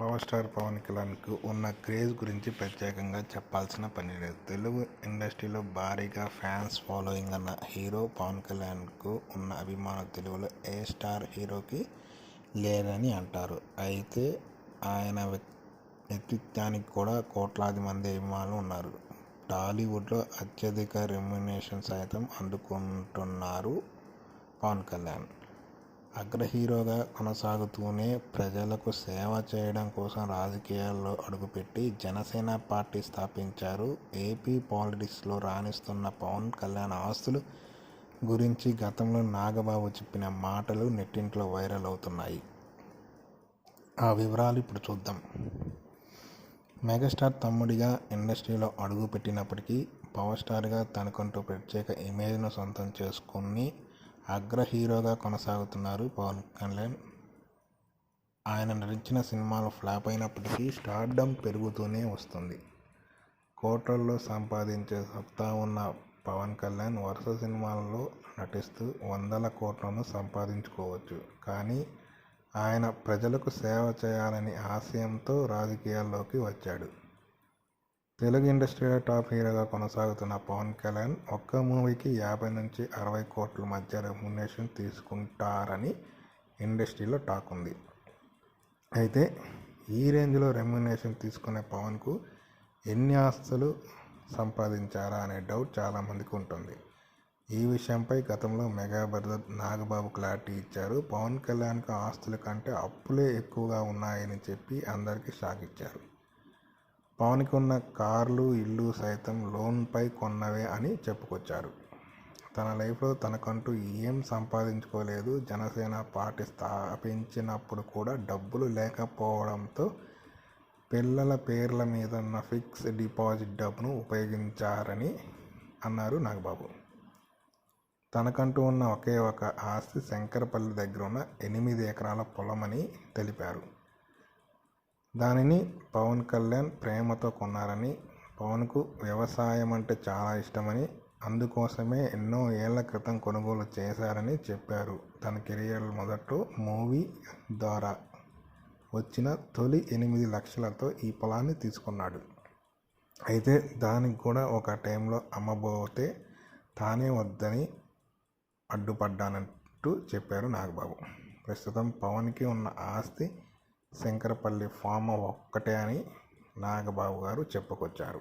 Power star Pawan కళ్యాణ్కు ఉన్న craze గురించి ప్రత్యేకంగా చెప్పాల్సిన పని లేదు. తెలుగు ఇండస్ట్రీలో భారీగా ఫ్యాన్స్ ఫాలోయింగ్ అన్న హీరో పవన్ కళ్యాణ్కు ఉన్న అభిమానం తెలుగులో ఏ స్టార్ హీరోకి లేరని అంటారు. అయితే ఆయన వ్యక్తిత్వానికి కూడా కోట్లాది మంది అభిమానులు ఉన్నారు. టాలీవుడ్లో అత్యధిక రెమ్యునేషన్ సైతం అందుకుంటున్నారు పవన్ కళ్యాణ్. అగ్రహీరోగా కొనసాగుతూనే ప్రజలకు సేవ చేయడం కోసం రాజకీయాల్లో అడుగుపెట్టి జనసేన పార్టీ స్థాపించారు. ఏపీ పాలిటిక్స్లో రాణిస్తున్న పవన్ కళ్యాణ్ ఆస్తులు గురించి గతంలో నాగబాబు చెప్పిన మాటలు నెట్టింట్లో వైరల్ అవుతున్నాయి. ఆ వివరాలు ఇప్పుడు చూద్దాం. మెగాస్టార్ తమ్ముడిగా ఇండస్ట్రీలో అడుగు పెట్టినప్పటికీ పవర్ స్టార్గా తనకంటూ ప్రత్యేక ఇమేజ్ను సొంతం చేసుకుని అగ్ర హీరోగా కొనసాగుతున్నారు పవన్ కళ్యాణ్ ఆయన నటించిన సినిమాలు ఫ్లాప్ అయినప్పటికీ స్టార్డమ్ పెరుగుతూనే వస్తుంది. కోట్లల్లో సంపాదించే సత్తా ఉన్న పవన్ కళ్యాణ్ వరుస సినిమాలలో నటిస్తూ వందల కోట్లను సంపాదించుకోవచ్చు. కానీ ఆయన ప్రజలకు సేవ చేయాలని ఆశయంతో రాజకీయాల్లోకి వచ్చాడు. తెలుగు ఇండస్ట్రీలో టాప్ హీరోగా కొనసాగుతున్న పవన్ కళ్యాణ్ ఒక్క మూవీకి యాభై నుంచి అరవై కోట్ల మధ్య రెమ్యునేషన్ తీసుకుంటారని ఇండస్ట్రీలో టాక్ ఉంది. అయితే ఈ రేంజ్లో రెమ్యునేషన్ తీసుకునే పవన్కు ఎన్ని ఆస్తులు సంపాదించారా అనే డౌట్ చాలామందికి ఉంటుంది. ఈ విషయంపై గతంలో మెగా బ్రదర్ నాగబాబు క్లారిటీ ఇచ్చారు. పవన్ కళ్యాణ్కు ఆస్తుల కంటే అప్పులే ఎక్కువగా ఉన్నాయని చెప్పి అందరికీ షాక్ ఇచ్చారు. పవన్కి ఉన్న కార్లు ఇల్లు సైతం లోన్పై కొన్నవే అని చెప్పుకొచ్చారు. తన లైఫ్లో తనకంటూ ఏం సంపాదించుకోలేదు. జనసేన పార్టీ స్థాపించినప్పుడు కూడా డబ్బులు లేకపోవడంతో పిల్లల పేర్ల మీద ఉన్న ఫిక్స్ డిపాజిట్ డబ్బును ఉపయోగించారని అన్నారు నాగబాబు. తనకంటూ ఉన్న ఒకే ఒక ఆస్తి శంకరపల్లి దగ్గర ఉన్న ఎనిమిది ఎకరాల పొలమని తెలిపారు. దానిని పవన్ కళ్యాణ్ ప్రేమతో కొన్నారని పవన్కు వ్యవసాయం అంటే చాలా ఇష్టమని అందుకోసమే ఎన్నో ఏళ్ళ క్రితం కొనుగోలు చేశారని చెప్పారు. తన కెరియర్ మొదట్లో మూవీ ద్వారా వచ్చిన తొలి ఎనిమిది లక్షలతో ఈ పొలాన్ని తీసుకున్నాడు. అయితే దానికి కూడా ఒక టైంలో అమ్మబోతే తానే వద్దని అడ్డుపడ్డానంటూ చెప్పారు నాగబాబు. ప్రస్తుతం పవన్కి ఉన్న ఆస్తి శంకరపల్లి ఫామ్ ఒక్కటే అని నాగబాబు గారు చెప్పుకొచ్చారు.